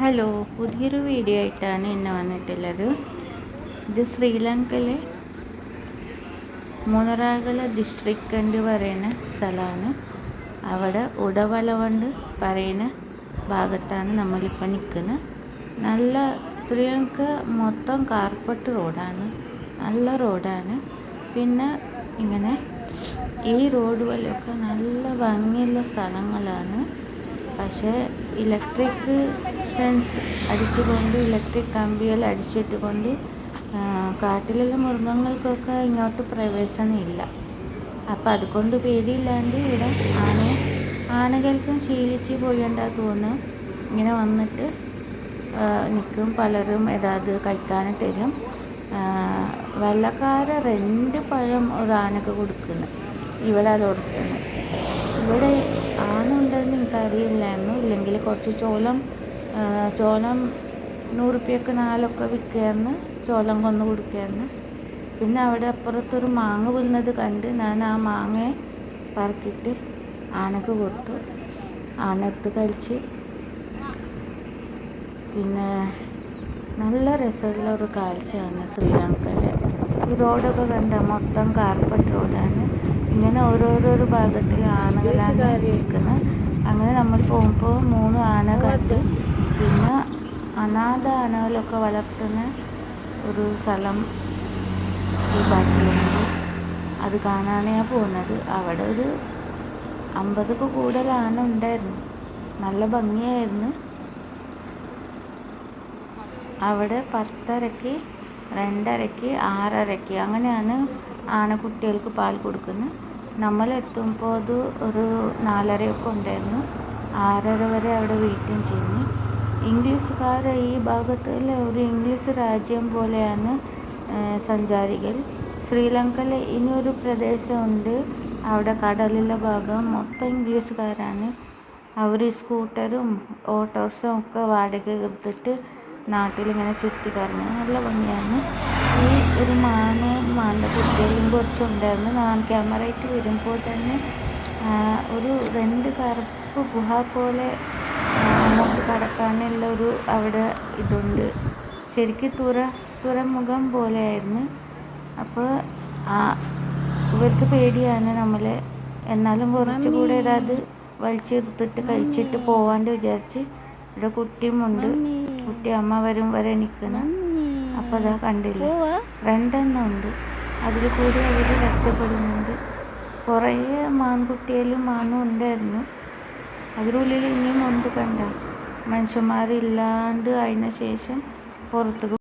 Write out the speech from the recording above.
Hello പുതിയൊരു video ആയിട്ടാണ് ഇന്ന് വന്നിട്ടുള്ളത്. ഇത് ശ്രീലങ്കയിലെ മുനറാഗല ഡിസ്ട്രിക്റ്റ് എന്ന് പറയുന്ന സ്ഥലമാണ്. അവിടെ ഉടവലവണ്ട് പറയുന്ന ഭാഗത്താണ് നമ്മളിപ്പോൾ നിൽക്കുന്നത്. നല്ല ശ്രീലങ്ക മൊത്തം കാർപ്പറ്റ് റോഡാണ്. നല്ല റോഡാണ്. പിന്നെ ഇങ്ങനെ ഈ റോഡ് വഴിയൊക്കെ നല്ല ഭംഗിയുള്ള സ്ഥലങ്ങളാണ്. പക്ഷേ ഇലക്ട്രിക് ഫെൻസ് അടിച്ചുകൊണ്ട് ഇലക്ട്രിക് കമ്പികൾ അടിച്ചിട്ട് കൊണ്ട് കാട്ടിലുള്ള മൃഗങ്ങൾക്കൊക്കെ ഇങ്ങോട്ട് പ്രവേശനമില്ല. അപ്പം അതുകൊണ്ട് പേടിയില്ലാണ്ട് ഇവിടെ ആന ആനകൾക്കും ശീലിച്ച് പോയണ്ടാ തോന്നുന്നു ഇങ്ങനെ വന്നിട്ട് നിൽക്കും പലരും ഏതാത് കഴിക്കാനും തരും. വെള്ളക്കാര രണ്ട് പഴം ഒരു ആനക്ക് കൊടുക്കുന്നു. ഇവിടെ അത് കൊടുക്കുന്നു. ഇവിടെ ആന ഉണ്ടെന്ന് എനിക്കറിയില്ലായിരുന്നു ഇല്ലെങ്കിൽ കുറച്ച് ചോളം ചോളം നൂറുപ്യക്ക് നാലൊക്കെ വിൽക്കുകയായിരുന്നു. ചോളം കൊന്ന് കൊടുക്കുകയായിരുന്നു. പിന്നെ അവിടെ അപ്പുറത്തൊരു മാങ്ങ വീഴുന്നത് കണ്ട് ഞാൻ ആ മാങ്ങയെ പറക്കിയിട്ട് ആനക്ക് കൊടുത്തു. ആനടുത്ത് കഴിച്ച്. പിന്നെ നല്ല രസമുള്ള ഒരു കാഴ്ചയാണ് ശ്രീലങ്കയിലെ. ഈ റോഡൊക്കെ കണ്ട മൊത്തം കാർപ്പറ്റ് റോഡാണ്. ഇങ്ങനെ ഓരോരോ ഭാഗത്തിൽ ആനകളാണ് നിൽക്കുന്നത്. അങ്ങനെ നമ്മൾ പോകുമ്പോൾ മൂന്ന് ആന കണ്ട് പിന്നെ അനാഥ ആനകളൊക്കെ വളർത്തുന്ന ഒരു സ്ഥലം ഈ ബാക്കിലുണ്ട്. അത് കാണാനാണ് പോകുന്നത്. അവിടെ ഒരു അമ്പതൊക്കെ കൂടുതൽ ആന ഉണ്ടായിരുന്നു നല്ല ഭംഗിയായിരുന്നു. അവിടെ പത്തരയ്ക്ക് രണ്ടരയ്ക്ക് ആറരയ്ക്ക് അങ്ങനെയാണ് ആനക്കുട്ടികൾക്ക് പാൽ കൊടുക്കുന്നത്. നമ്മൾ എത്തുമ്പോൾ അത് ഒരു നാലരയൊക്കെ ഉണ്ടായിരുന്നു. ആറര വരെ അവിടെ വെയിറ്റും ചെയ്യുന്നു. ഇംഗ്ലീഷുകാർ ഈ ഭാഗത്തിൽ ഒരു ഇംഗ്ലീഷ് രാജ്യം പോലെയാണ് സഞ്ചാരികൾ. ശ്രീലങ്കയിലെ ഇനിയൊരു പ്രദേശമുണ്ട്. അവിടെ കടലിലെ ഭാഗം മൊത്തം ഇംഗ്ലീഷുകാരാണ്. അവർ സ്കൂട്ടറും ഓട്ടോറിക്ഷയും ഒക്കെ വാടക എടുത്തിട്ട് നാട്ടിലിങ്ങനെ ചുറ്റി കറങ്ങി നല്ല ഭംഗിയാണ്. ഈ ഒരു മാന മാന്റെ കുട്ടികളും കുറച്ചുണ്ടായിരുന്നു നാൻ ക്യാമറയിട്ട് വരുമ്പോൾ തന്നെ ഒരു രണ്ട് കറുപ്പ് ഗുഹ പോലെ കടക്കാനുള്ള ഒരു അവിടെ ഇതുണ്ട്. ശരിക്കും തുറ തുറമുഖം പോലെയായിരുന്നു. അപ്പോൾ ആ ഇവർക്ക് പേടിയാണ് നമ്മൾ എന്നാലും കുറച്ചുകൂടെ ഏതാത് വലിച്ചെടുത്തിട്ട് കഴിച്ചിട്ട് പോവാണ്ട് വിചാരിച്ച് ഇവിടെ കുട്ടിയുമുണ്ട്. കുട്ടി അമ്മ വരും വരെ നിൽക്കണം അപ്പോൾ അതാ കണ്ടില്ല? രണ്ടെണ്ണം ഉണ്ട് അതിൽ കൂടി അവർ രക്ഷപ്പെടുന്നുണ്ട്. കുറേ മാൻകുട്ടിയിലും മാനും ഉണ്ടായിരുന്നു. അതിനുള്ളിൽ ഇനിയും ഉണ്ട് കണ്ട. മനുഷ്യന്മാരില്ലാണ്ട് അതിന് ശേഷം പുറത്ത്